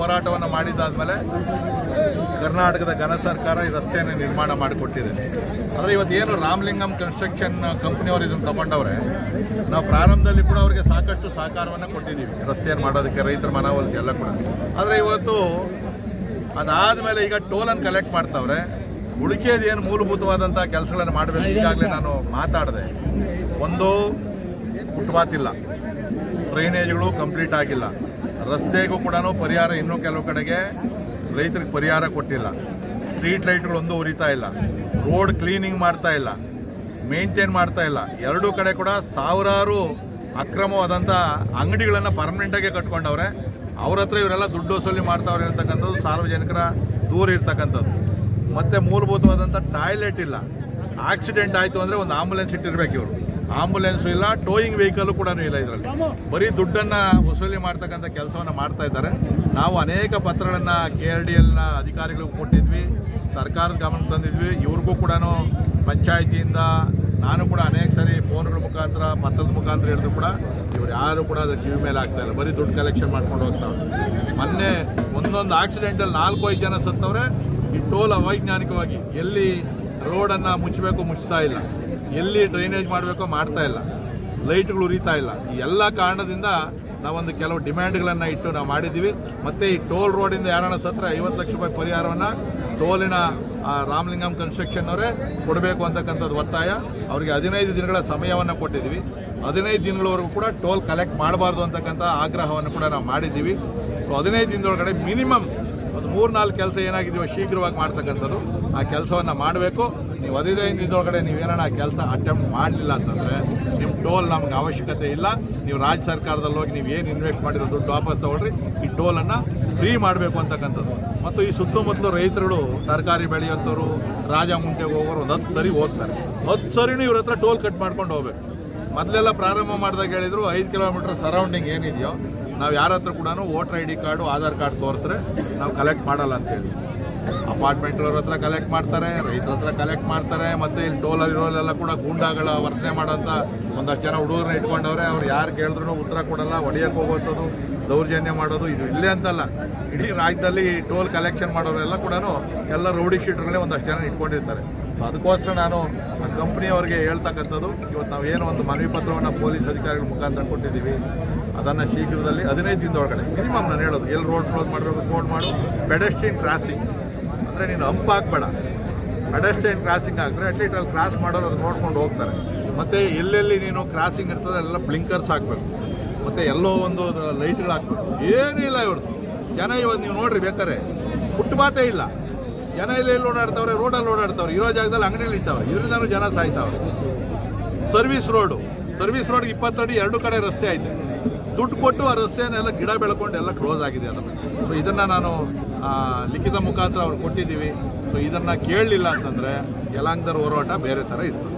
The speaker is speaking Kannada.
ಹೋರಾಟವನ್ನು ಮಾಡಿದ್ದಾದ್ಮೇಲೆ ಕರ್ನಾಟಕದ ಘನ ಸರ್ಕಾರ ಈ ರಸ್ತೆಯನ್ನು ನಿರ್ಮಾಣ ಮಾಡಿಕೊಟ್ಟಿದೆ. ಆದರೆ ಇವತ್ತು ಏನು ರಾಮಲಿಂಗಂ ಕನ್ಸ್ಟ್ರಕ್ಷನ್ ಕಂಪ್ನಿಯವರು ಇದನ್ನು ತಗೊಂಡವ್ರೆ, ನಾವು ಪ್ರಾರಂಭದಲ್ಲಿ ಕೂಡ ಅವರಿಗೆ ಸಾಕಷ್ಟು ಸಹಕಾರವನ್ನು ಕೊಟ್ಟಿದ್ದೀವಿ. ರಸ್ತೆಯನ್ನು ಮಾಡೋದಕ್ಕೆ ರೈತರ ಮನವೊಲಿಸಿ ಎಲ್ಲ ಕೂಡ. ಆದರೆ ಇವತ್ತು ಅದಾದಮೇಲೆ ಈಗ ಟೋಲನ್ನು ಕಲೆಕ್ಟ್ ಮಾಡ್ತಾವ್ರೆ. ಉಳಿಕೆದು ಏನು ಮೂಲಭೂತವಾದಂಥ ಕೆಲಸಗಳನ್ನು ಮಾಡಬೇಕು ಈಗಾಗಲೇ ನಾನು ಮಾತಾಡಿದೆ. ಒಂದು ಫುಟ್ಪಾತ್ ಇಲ್ಲ ಡ್ರೈನೇಜ್ಗಳು ಕಂಪ್ಲೀಟ್ ಆಗಿಲ್ಲ. ರಸ್ತೆಗೂ ಕೂಡ ಪರಿಹಾರ ಇನ್ನೂ ಕೆಲವು ಕಡೆಗೆ ರೈತರಿಗೆ ಪರಿಹಾರ ಕೊಟ್ಟಿಲ್ಲ. ಸ್ಟ್ರೀಟ್ ಲೈಟ್ಗಳು ಒಂದು ಉರಿತಾ ಇಲ್ಲ. ರೋಡ್ ಕ್ಲೀನಿಂಗ್ ಮಾಡ್ತಾ ಇಲ್ಲ. ಮೇಂಟೈನ್ ಮಾಡ್ತಾ ಇಲ್ಲ. ಎರಡೂ ಕಡೆ ಕೂಡ ಸಾವಿರಾರು ಅಕ್ರಮವಾದಂಥ ಅಂಗಡಿಗಳನ್ನು ಪರ್ಮನೆಂಟಾಗಿ ಕಟ್ಕೊಂಡವ್ರೆ. ಅವ್ರ ಹತ್ರ ಇವರೆಲ್ಲ ದುಡ್ಡು ವಸೂಲಿ ಮಾಡ್ತಾವ್ರೆ ಅಂತಕ್ಕಂಥದ್ದು ಸಾರ್ವಜನಿಕರ ದೂರ ಇರ್ತಕ್ಕಂಥದ್ದು. ಮತ್ತು ಮೂಲಭೂತವಾದಂಥ ಟಾಯ್ಲೆಟ್ ಇಲ್ಲ. ಆಕ್ಸಿಡೆಂಟ್ ಆಯಿತು ಅಂದರೆ ಒಂದು ಆಂಬುಲೆನ್ಸ್ ಇಟ್ಟಿರ್ಬೇಕು ಇವರು. ಆಂಬುಲೆನ್ಸು ಇಲ್ಲ ಟೋಯಿಂಗ್ ವೆಹಿಕಲ್ ಕೂಡ ಇಲ್ಲ ಇದರಲ್ಲಿ. ಬರೀ ದುಡ್ಡನ್ನು ವಸೂಲಿ ಮಾಡ್ತಕ್ಕಂಥ ಕೆಲಸವನ್ನು ಮಾಡ್ತಾ ಇದ್ದಾರೆ. ನಾವು ಅನೇಕ ಪತ್ರಗಳನ್ನು ಕೆ ಆರ್ ಡಿ ಎಲ್ನ ಅಧಿಕಾರಿಗಳಿಗೂ ಕೊಟ್ಟಿದ್ವಿ ಸರ್ಕಾರದ ಗಮನ ತಂದಿದ್ವಿ. ಇವ್ರಿಗೂ ಕೂಡ ಪಂಚಾಯತಿಯಿಂದ ನಾನು ಕೂಡ ಅನೇಕ ಸರಿ ಫೋನ್ಗಳ ಮುಖಾಂತರ ಪತ್ರದ ಮುಖಾಂತರ ಹೇಳಿದ್ರು ಕೂಡ ಇವ್ರು ಯಾರು ಕೂಡ ಅದು ಕಿವಿ ಮೇಲೆ ಆಗ್ತಾ ಇಲ್ಲ. ಬರೀ ದುಡ್ಡು ಕಲೆಕ್ಷನ್ ಮಾಡ್ಕೊಂಡು ಹೋಗ್ತಾವೆ ಮೊನ್ನೆ ಒಂದೊಂದು ಆಕ್ಸಿಡೆಂಟಲ್ಲಿ ನಾಲ್ಕು ಐದು ಜನ ಸತ್ತವ್ರೆ. ಈ ಟೋಲ್ ಅವೈಜ್ಞಾನಿಕವಾಗಿ ಎಲ್ಲಿ ರೋಡನ್ನು ಮುಚ್ಚಬೇಕು ಮುಚ್ತಾ ಇಲ್ಲ. ಎಲ್ಲಿ ಡ್ರೈನೇಜ್ ಮಾಡಬೇಕೋ ಮಾಡ್ತಾ ಇಲ್ಲ. ಲೈಟ್ಗಳು ಉರಿತಾ ಇಲ್ಲ. ಈ ಎಲ್ಲ ಕಾರಣದಿಂದ ನಾವೊಂದು ಕೆಲವು ಡಿಮ್ಯಾಂಡ್ಗಳನ್ನು ಇಟ್ಟು ನಾವು ಮಾಡಿದ್ದೀವಿ. ಮತ್ತು ಈ ಟೋಲ್ ರೋಡಿಂದ ಯಾರನ್ನ ಸತ್ರ ಐವತ್ತು ಲಕ್ಷ ರೂಪಾಯಿ ಪರಿಹಾರವನ್ನು ಟೋಲಿನ ರಾಮಲಿಂಗಂ ಕನ್ಸ್ಟ್ರಕ್ಷನ್ ಅವರೇ ಕೊಡಬೇಕು ಅಂತಕ್ಕಂಥದ್ದು ಒತ್ತಾಯ. ಅವರಿಗೆ ಹದಿನೈದು ದಿನಗಳ ಸಮಯವನ್ನು ಕೊಟ್ಟಿದ್ದೀವಿ. ಹದಿನೈದು ದಿನಗಳವರೆಗೂ ಕೂಡ ಟೋಲ್ ಕಲೆಕ್ಟ್ ಮಾಡಬಾರ್ದು ಅಂತಕ್ಕಂಥ ಆಗ್ರಹವನ್ನು ಕೂಡ ನಾವು ಮಾಡಿದ್ದೀವಿ. ಸೊ ಹದಿನೈದು ದಿನದೊಳಗಡೆ ಮಿನಿಮಮ್ ಒಂದು ಮೂರು ನಾಲ್ಕು ಕೆಲಸ ಏನಾಗಿದೆಯೋ ಶೀಘ್ರವಾಗಿ ಮಾಡ್ತಕ್ಕಂಥದ್ದು. ಆ ಕೆಲಸವನ್ನು ಮಾಡಬೇಕು. ನೀವು ಹದಿನೈದು ದಿನದೊಳಗಡೆ ನೀವೇನಾರ ಆ ಕೆಲಸ ಅಟೆಂಪ್ಟ್ ಮಾಡಲಿಲ್ಲ ಅಂತಂದರೆ ನಿಮ್ಮ ಟೋಲ್ ನಮ್ಗೆ ಅವಶ್ಯಕತೆ ಇಲ್ಲ. ನೀವು ರಾಜ್ಯ ಸರ್ಕಾರದಲ್ಲಿ ಹೋಗಿ ನೀವು ಏನು ಇನ್ವೆಸ್ಟ್ ಮಾಡಿರೋ ದುಡ್ಡು ವಾಪಸ್ ತೊಗೊಳ್ರಿ. ಈ ಟೋಲನ್ನು ಫ್ರೀ ಮಾಡಬೇಕು ಅಂತಕ್ಕಂಥದ್ದು. ಮತ್ತು ಈ ಸುತ್ತಮುತ್ತಲು ರೈತರುಗಳು ತರಕಾರಿ ಬೆಳೆಯುವಂಥವ್ರು ರಾಜ ಮುಂಟೆಗೆ ಹೋಗೋರು ಒಂದು ಹತ್ತು ಸರಿ ಹೋಗ್ತಾರೆ. ಹತ್ತು ಸರಿನೂ ಇವ್ರ ಹತ್ರ ಟೋಲ್ ಕಟ್ ಮಾಡ್ಕೊಂಡು ಹೋಗ್ಬೇಕು. ಮೊದಲೆಲ್ಲ ಪ್ರಾರಂಭ ಮಾಡಿದಾಗ ಹೇಳಿದ್ರು ಐದು ಕಿಲೋಮೀಟರ್ ಸರೌಂಡಿಂಗ್ ಏನಿದೆಯೋ, ನಾವು ಯಾರ ಹತ್ರ ಕೂಡ voter I D card Aadhaar card ತೋರಿಸ್ರೆ ನಾವು ಕಲೆಕ್ಟ್ ಮಾಡಲ್ಲ ಅಂತೇಳಿ ಅಪಾರ್ಟ್ಮೆಂಟ್ಗಳವ್ರ ಹತ್ರ ಕಲೆಕ್ಟ್ ಮಾಡ್ತಾರೆ, ರೈತರ ಹತ್ರ ಕಲೆಕ್ಟ್ ಮಾಡ್ತಾರೆ, ಮತ್ತು ಇಲ್ಲಿ ಟೋಲ್ ಇರೋಲೆಲ್ಲ ಕೂಡ ಗೂಂಡಾಗಳ ವರ್ತನೆ ಮಾಡೋಂಥ ಒಂದಷ್ಟು ಜನ ಹುಡುಗರನ್ನ ಇಟ್ಕೊಂಡವ್ರೆ, ಅವ್ರು ಯಾರು ಕೇಳಿದ್ರು ಉತ್ತರ ಕೊಡಲ್ಲ ಹೊಡೆಯಕ್ಕೆ ಹೋಗೋಂಥದ್ದು ದೌರ್ಜನ್ಯ ಮಾಡೋದು ಇದು ಇಲ್ಲೇ ಅಂತಲ್ಲ. ಇಡೀ ರಾಜ್ಯದಲ್ಲಿ ಟೋಲ್ ಕಲೆಕ್ಷನ್ ಮಾಡೋರೆಲ್ಲ ಕೂಡ ಎಲ್ಲ ರೌಡಿ ಶೀಟ್ರಲ್ಲೇ ಒಂದಷ್ಟು ಜನ ಇಟ್ಕೊಂಡಿರ್ತಾರೆ. ಅದಕ್ಕೋಸ್ಕರ ನಾನು ಆ ಕಂಪ್ನಿಯವ್ರಿಗೆ ಹೇಳ್ತಕ್ಕಂಥದ್ದು ಇವತ್ತು ನಾವು ಏನೋ ಒಂದು ಮನವಿ ಪತ್ರವನ್ನು ಪೊಲೀಸ್ ಅಧಿಕಾರಿಗಳ ಮುಖಾಂತರ ಕೊಟ್ಟಿದ್ದೀವಿ. ಅದನ್ನು ಶೀಘ್ರದಲ್ಲಿ ಹದಿನೈದು ದಿನದೊಳಗಡೆ ಮಿನಿಮಮ್ ನಾನು ಹೇಳೋದು, ಎಲ್ಲಿ ರೋಡ್ ಕ್ಲೋಸ್ ಮಾಡಬೇಕು ರೋಡ್ ಮಾಡು ಪೆಡೆಸ್ಟ್ರಿಯನ್ ಕ್ರಾಸಿಂಗ್ ಅಂದರೆ ನೀನು ಹಂಪ್ ಹಾಕ್ಬೇಡ. ಪೆಡೆಸ್ಟ್ರಿಯನ್ ಕ್ರಾಸಿಂಗ್ ಹಾಕಿದ್ರೆ ಅಟ್ಲೀಸ್ಟ್ ಅಲ್ಲಿ ಕ್ರಾಸ್ ಮಾಡೋರು ಅದು ನೋಡ್ಕೊಂಡು ಹೋಗ್ತಾರೆ. ಮತ್ತು ಎಲ್ಲೆಲ್ಲಿ ನೀನು ಕ್ರಾಸಿಂಗ್ ಇರ್ತದೆ ಎಲ್ಲ ಬ್ಲಿಂಕರ್ಸ್ ಹಾಕಬೇಕು. ಮತ್ತು ಎಲ್ಲೋ ಒಂದು ಲೈಟ್ಗಳು ಹಾಕ್ಬೇಕು. ಇಲ್ಲ ಇವ್ರದ್ದು ಜನ ಇವತ್ತು ನೀವು ನೋಡ್ರಿ ಬೇಕಾರೆ ಮಾತೇ ಇಲ್ಲ. ಜನ ಇಲ್ಲಿ ಎಲ್ಲಿ ಓಡಾಡ್ತಾವ್ರೆ? ರೋಡಲ್ಲಿ ಓಡಾಡ್ತಾವ್ರೆ. ಇರೋ ಜಾಗದಲ್ಲಿ ಅಂಗಡಿಯಲ್ಲಿ ಇಟ್ಟವ್ರೆ. ಇದರಿಂದನೂ ಜನ ಸಾಯ್ತಾವ್ರೆ. ಸರ್ವಿಸ್ ರೋಡು ಸರ್ವಿಸ್ ರೋಡ್ ಇಪ್ಪತ್ತಡಿ ಎರಡು ಕಡೆ ರಸ್ತೆ ಐತೆ. ದುಡ್ಡು ಕೊಟ್ಟು ಆ ರಸ್ತೆಯನ್ನೆಲ್ಲ ಗಿಡ ಬೆಳ್ಕೊಂಡು ಎಲ್ಲ ಕ್ಲೋಸ್ ಆಗಿದೆ ಅದನ್ನು ಸೊ ಇದನ್ನು ನಾನು ಲಿಖಿತ ಮುಖಾಂತರ ಅವ್ರು ಕೊಟ್ಟಿದ್ದೀವಿ. ಸೊ ಇದನ್ನು ಕೇಳಲಿಲ್ಲ ಅಂತಂದರೆ ಯಲಾಂಗ್ದರ್ ಹೋರಾಟ ಬೇರೆ ಥರ ಇರ್ತದೆ.